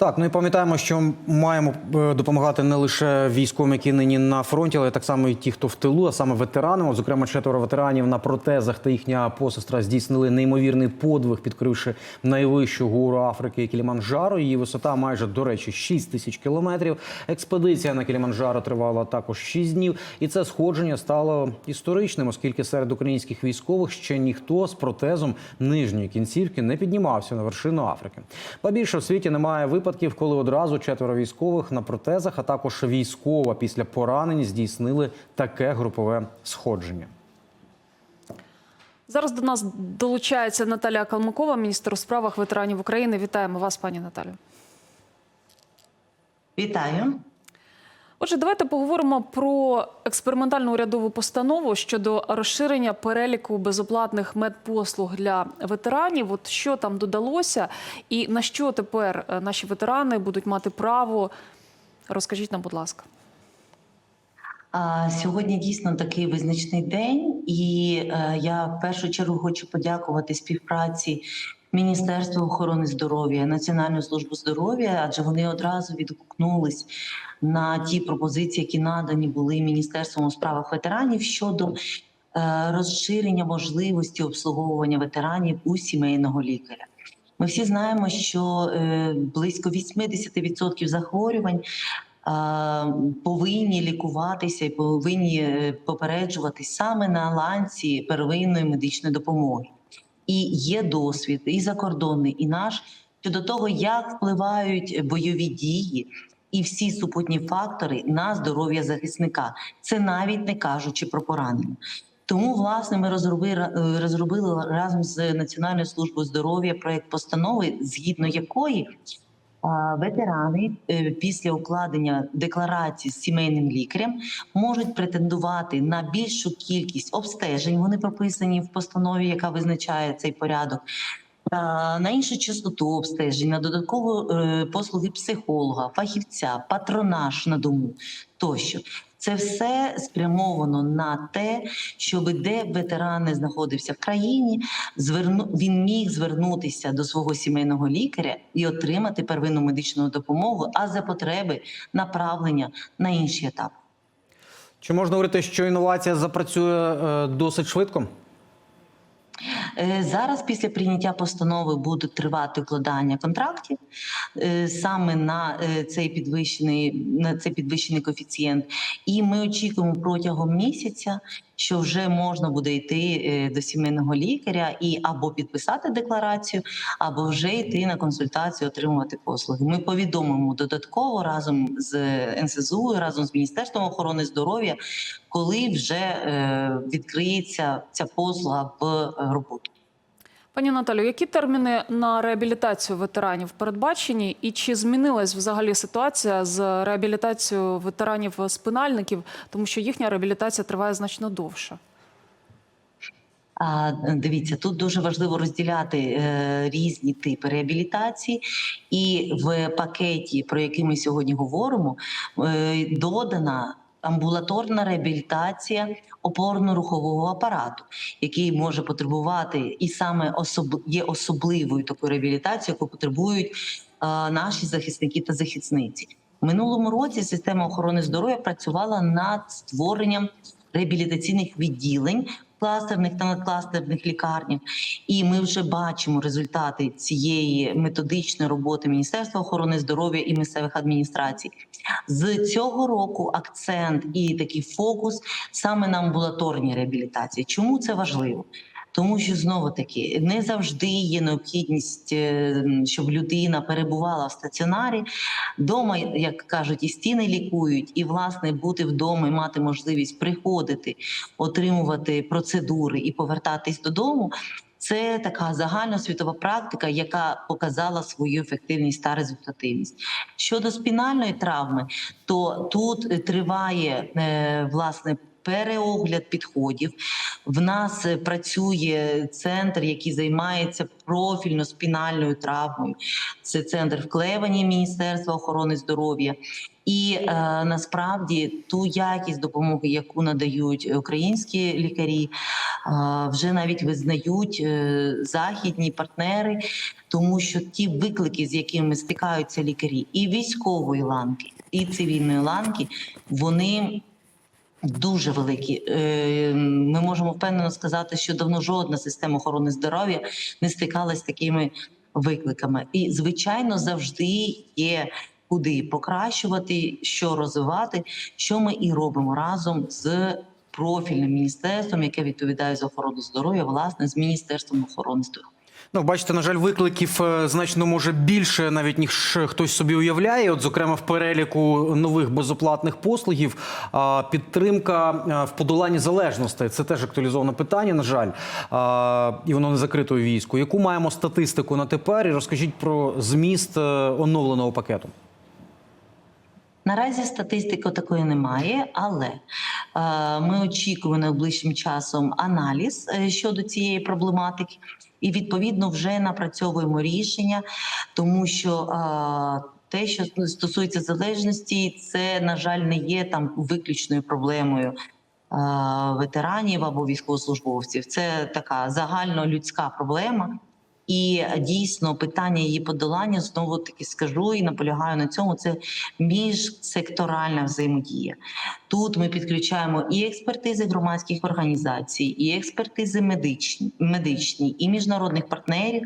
Так, ну і пам'ятаємо, що маємо е, допомагати не лише військовим, які нині на фронті, але так само і ті, хто в тилу, а саме ветеранам. Зокрема, четверо ветеранів на протезах та їхня посестра здійснили неймовірний подвиг, підкривши найвищу гору Африки Кіліманджаро. Її висота майже, до речі, 6 тисяч кілометрів. Експедиція на Кіліманджаро тривала також 6 днів. І це сходження стало історичним, оскільки серед українських військових ще ніхто з протезом нижньої кінцівки не піднімався на вершину Африки. Ба більше в світі немає випадків, коли одразу четверо військових на протезах, а також військова після поранень здійснили таке групове сходження. Зараз до нас долучається Наталія Калмакова, міністр у справах ветеранів України. Вітаємо вас, пані Наталю. Вітаю. Отже, давайте поговоримо про експериментальну урядову постанову щодо розширення переліку безоплатних медпослуг для ветеранів. От що там додалося, і на що тепер е, наші ветерани будуть мати право? Розкажіть нам, будь ласка. Сьогодні дійсно такий визначний день, і е, я в першу чергу хочу подякувати співпраці Міністерства охорони здоров'я, Національну службу здоров'я, адже вони одразу відгукнулись на ті пропозиції, які надані були Міністерством у справах ветеранів щодо е, розширення можливості обслуговування ветеранів у сімейного лікаря. Ми всі знаємо, що е, близько 80% захворювань а, повинні лікуватися і повинні е, попереджуватись саме на ланці первинної медичної допомоги. І є досвід і закордонний, і наш щодо того, як впливають бойові дії і всі супутні фактори на здоров'я захисника. Це навіть не кажучи про поранення. Тому, власне, ми розробили, е, розробили разом з Національною службою здоров'я проект постанови, згідно якої ветерани е, після укладення декларації з сімейним лікарем можуть претендувати на більшу кількість обстежень. Вони прописані в постанові, яка визначає цей порядок. На іншу частоту обстежень, на додаткові е, послуги психолога, фахівця, патронаж на дому тощо. Це все спрямовано на те, щоб де ветеран не знаходився в країні, зверну він міг звернутися до свого сімейного лікаря і отримати первинну медичну допомогу, а за потреби направлення на інші етапи. Чи можна говорити, що інновація запрацює е, досить швидко? Е, Зараз після прийняття постанови будуть тривати укладання контрактів е, саме на е, цей підвищений на цей підвищений коефіцієнт. І ми очікуємо протягом місяця, що вже можна буде йти е, до сімейного лікаря і або підписати декларацію, або вже йти на консультацію, отримувати послуги. Ми повідомимо додатково разом з НСЗУ, разом з Міністерством охорони здоров'я, коли вже е, відкриється ця послуга в е, роботу. Пані Наталю, які терміни на реабілітацію ветеранів передбачені, і чи змінилась взагалі ситуація з реабілітацією ветеранів спинальників, тому що їхня реабілітація триває значно довше? Дивіться, тут дуже важливо розділяти е, різні типи реабілітації, і в пакеті, про який ми сьогодні говоримо, е, додана. Амбулаторна реабілітація опорно-рухового апарату, який може потребувати, і саме особ... є особливою такою реабілітацією, яку потребують е, наші захисники та захисниці. В минулому році система охорони здоров'я працювала над створенням реабілітаційних відділень кластерних та надкластерних лікарнях. І ми вже бачимо результати цієї методичної роботи Міністерства охорони здоров'я і місцевих адміністрацій. З цього року акцент і такий фокус саме на амбулаторній реабілітації. Чому це важливо? Тому що знову таки не завжди є необхідність, е, щоб людина перебувала в стаціонарі. Дома, як кажуть, і стіни лікують, і власне бути вдома і мати можливість приходити, отримувати процедури і повертатись додому. Це така загальносвітова практика, яка показала свою ефективність та результативність. Щодо спінальної травми, то тут е, триває е, власне переогляд підходів. В нас е, працює центр, який займається профільно спінальною травмою. Це центр вклевані Міністерства охорони здоров'я. І е, насправді ту якість допомоги, яку надають українські лікарі, е, вже навіть визнають е, західні партнери, тому що ті виклики, з якими стикаються лікарі, і військової ланки, і цивільної ланки, вони. Дуже великі. Е, Ми можемо впевнено сказати, що давно жодна система охорони здоров'я не стикалася з такими викликами. І, звичайно, завжди є куди покращувати, що розвивати, що ми і робимо разом з профільним міністерством, яке відповідає за охорону здоров'я, власне, з міністерством охорони здоров'я. Ну, бачите, на жаль, викликів е, значно може більше, навіть ніж хтось собі уявляє. От, зокрема, в переліку нових безоплатних послугів підтримка в подоланні залежностей. Це теж актуалізоване питання, на жаль, і воно не закрито у війську. Яку маємо статистику на тепер? І розкажіть про зміст е, оновленого пакету. Наразі статистики такої немає, але е, ми очікуємо найближчим часом аналіз е, щодо цієї проблематики, і відповідно вже напрацьовуємо рішення, тому що е, те, що стосується залежності, це на жаль не є там виключною проблемою. Ветеранів або військовослужбовців це така загальнолюдська проблема, і дійсно питання її подолання знову таки скажу і наполягаю на цьому. Це міжсекторальна взаємодія. Тут ми підключаємо і експертизи громадських організацій, і експертизи медичні, медичні і міжнародних партнерів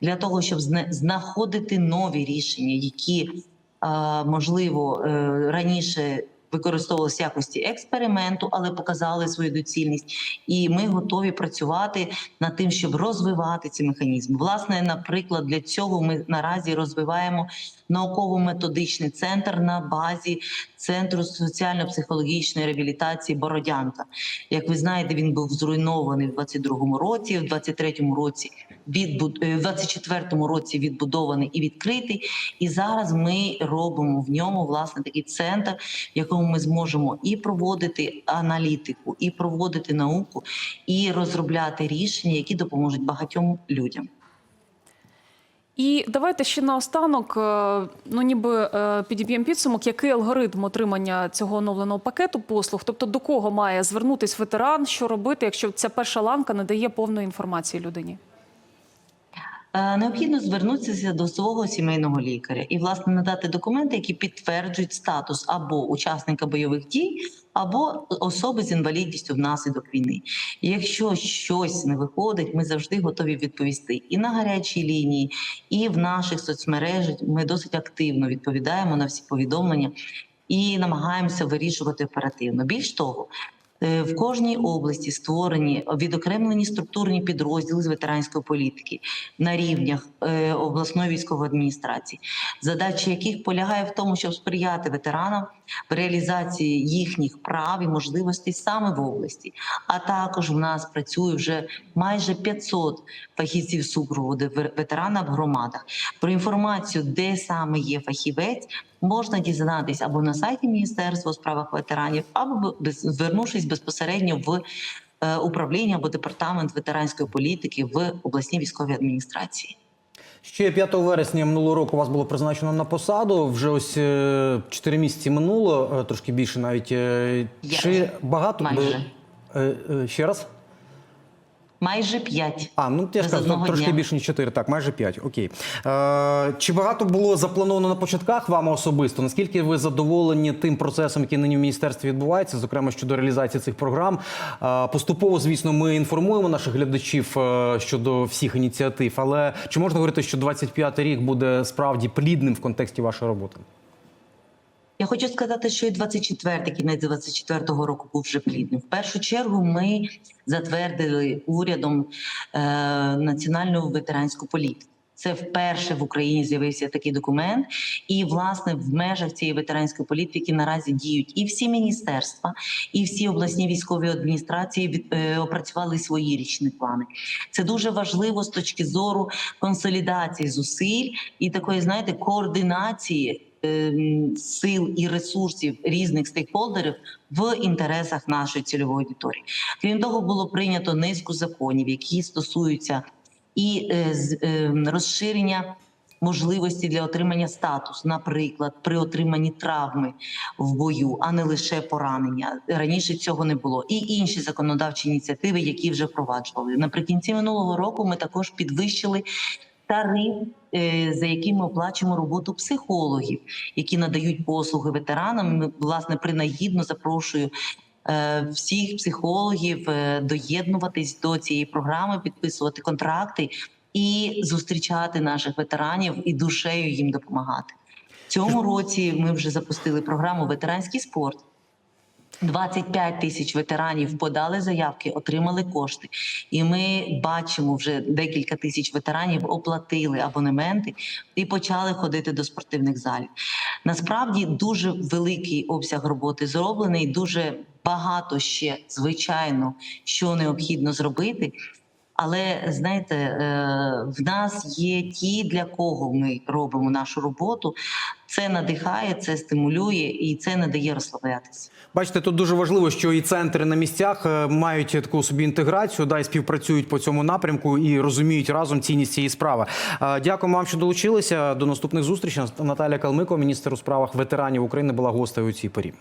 для того, щоб зна- знаходити нові рішення, які е, можливо е, раніше використовувалися в якості експерименту, але показали свою доцільність. І ми готові працювати над тим, щоб розвивати ці механізми. Власне, наприклад, для цього ми наразі розвиваємо науково-методичний центр на базі центру соціально-психологічної реабілітації Бородянка. Як ви знаєте, він був зруйнований в 22-му році, в 23-му році відбуд... е, в 24-му році відбудований і відкритий. І зараз ми робимо в ньому власне такий центр, в якому ми зможемо і проводити аналітику, і проводити науку, і розробляти рішення, які допоможуть багатьом людям. І давайте ще наостанок, е, ну ніби е, підіб'ємо підсумок, який алгоритм отримання цього оновленого пакету послуг, тобто до кого має звернутись ветеран, що робити, якщо ця перша ланка не дає повної інформації людині. Е, Необхідно звернутися до свого сімейного лікаря і, власне, надати документи, які підтверджують статус або учасника бойових дій, або особи з інвалідністю внаслідок війни. Якщо щось не виходить, ми завжди готові відповісти і на гарячій лінії, і в наших соцмережах. Ми досить активно відповідаємо на всі повідомлення і намагаємося вирішувати оперативно. Більш того. Е, В кожній області створені відокремлені структурні підрозділи з ветеранської політики на рівнях е, обласної військової адміністрації, задача яких полягає в тому, щоб сприяти ветеранам в реалізації їхніх прав і можливостей саме в області. А також в нас працює вже майже 500 фахівців супроводу ве- ветерана в громадах. Про інформацію, де саме є фахівець, можна дізнатись або на сайті Міністерства у справах ветеранів, або звернувшись безпосередньо в е, управління або департамент ветеранської політики в обласній військовій адміністрації. Ще 5 вересня минулого року вас було призначено на посаду. Вже ось 4 місяці минуло, е, трошки більше навіть. Чи Я- багато Майже. Е, е, ще раз? Майже п'ять. А, ну я ж кажу, трошки дня. більше ніж 4, так, майже 5, окей. Е, чи багато було заплановано на початках вами особисто? Наскільки ви задоволені тим процесом, який нині в міністерстві відбувається, зокрема щодо реалізації цих програм? Е, поступово, звісно, ми інформуємо наших глядачів е, щодо всіх ініціатив, але чи можна говорити, що 25-й рік буде справді плідним в контексті вашої роботи? Я хочу сказати, що і 24, кінець 24-го року був вже плідним. В першу чергу ми затвердили урядом е, національну ветеранську політику. Це вперше в Україні з'явився такий документ, і власне в межах цієї ветеранської політики наразі діють і всі міністерства, і всі обласні військові адміністрації е, опрацювали свої річні плани. Це дуже важливо з точки зору консолідації зусиль і такої, знаєте, координації сил і ресурсів різних стейкхолдерів в інтересах нашої цільової аудиторії. Крім того, було прийнято низку законів, які стосуються і е, ем, розширення можливості для отримання статусу, наприклад, при отриманні травми в бою, а не лише поранення. Раніше цього не було. І інші законодавчі ініціативи, які вже впроваджували. Наприкінці минулого року ми також підвищили тариф, е, за яким ми оплачуємо роботу психологів, які надають послуги ветеранам. Ми, власне, принагідно запрошую. е, Всіх психологів е, доєднуватись до цієї програми, підписувати контракти і зустрічати наших ветеранів і душею їм допомагати. В цьому році ми вже запустили програму Ветеранський спорт. 25 тисяч ветеранів подали заявки, отримали кошти, і ми бачимо вже декілька тисяч ветеранів оплатили абонементи і почали ходити до спортивних залів. Насправді дуже великий обсяг роботи зроблений. Дуже багато ще звичайно, що необхідно зробити. Але знаєте, е, в нас є ті, для кого ми робимо нашу роботу. Це надихає, це стимулює і це не дає розслаблятися. Бачите, тут дуже важливо, що і центри на місцях е, мають таку собі інтеграцію, да, і співпрацюють по цьому напрямку і розуміють разом цінність цієї справи. Е, Дякуємо вам, що долучилися. До наступних зустрічей. Наталія Калмико, міністр у справах ветеранів України, була гостею у цій порі.